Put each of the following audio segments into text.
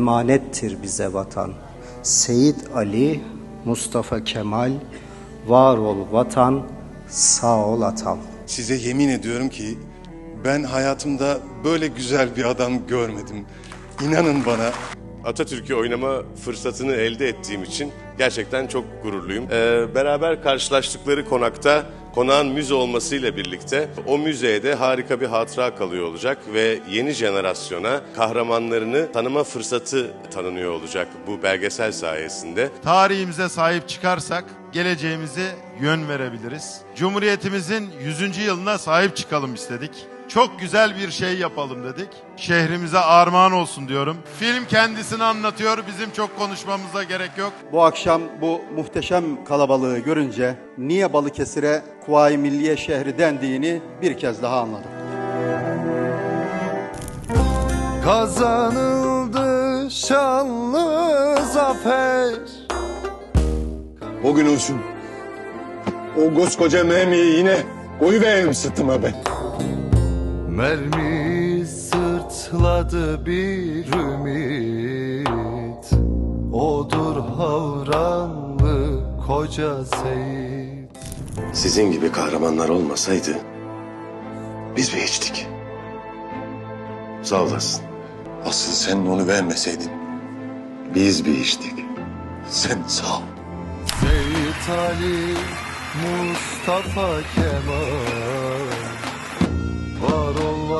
emanettir bize vatan. Seyit Ali, Mustafa Kemal, var ol vatan, sağ ol atam. Size yemin ediyorum ki ben hayatımda böyle güzel bir adam görmedim. İnanın bana. Atatürk'ü oynama fırsatını elde ettiğim için gerçekten çok gururluyum. Ee, beraber karşılaştıkları konakta konağın müze olmasıyla birlikte o müzeye de harika bir hatıra kalıyor olacak ve yeni jenerasyona kahramanlarını tanıma fırsatı tanınıyor olacak bu belgesel sayesinde. Tarihimize sahip çıkarsak geleceğimize yön verebiliriz. Cumhuriyetimizin 100. yılına sahip çıkalım istedik. Çok güzel bir şey yapalım dedik. Şehrimize armağan olsun diyorum. Film kendisini anlatıyor. Bizim çok konuşmamıza gerek yok. Bu akşam bu muhteşem kalabalığı görünce niye Balıkesir'e Kuvayi Milliye şehri dendiğini bir kez daha anladım. Kazanıldı şanlı zafer O gün olsun. O koskoca mermiyi yine koyuverdim sırtıma ben. Mermi sırtladı bir ümit Odur havranlı koca Seyit Sizin gibi kahramanlar olmasaydı biz bir hiçtik. Sağ olasın. Asıl sen onu vermeseydin. Biz bir hiçtik. Sen sağ ol. Seyit Ali Mustafa Kemal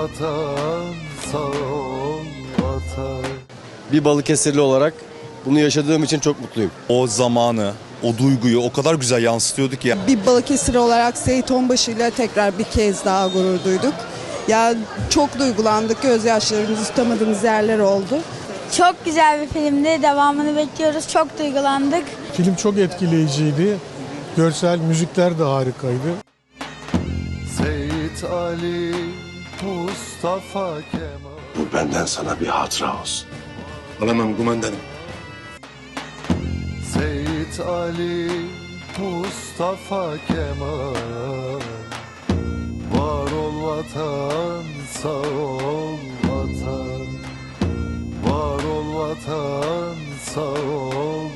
vatan sağ ol vatan bir Balıkesirli olarak bunu yaşadığım için çok mutluyum. o zamanı, o duyguyu o kadar güzel yansıtıyordu ki. Bir Balıkesir olarak Seyit Onbaşı ile tekrar bir kez daha gurur duyduk. Ya çok duygulandık, gözyaşlarımızı tutamadığımız yerler oldu. Çok güzel bir filmdi. Devamını bekliyoruz. Çok duygulandık. Film çok etkileyiciydi. Görsel müzikler de harikaydı. Seyit Ali Mustafa Kemal Bu benden sana bir hatıra olsun. Alamam kumandanım. Seyit Ali Mustafa Kemal Var ol vatan sağ ol vatan Var ol vatan sağ ol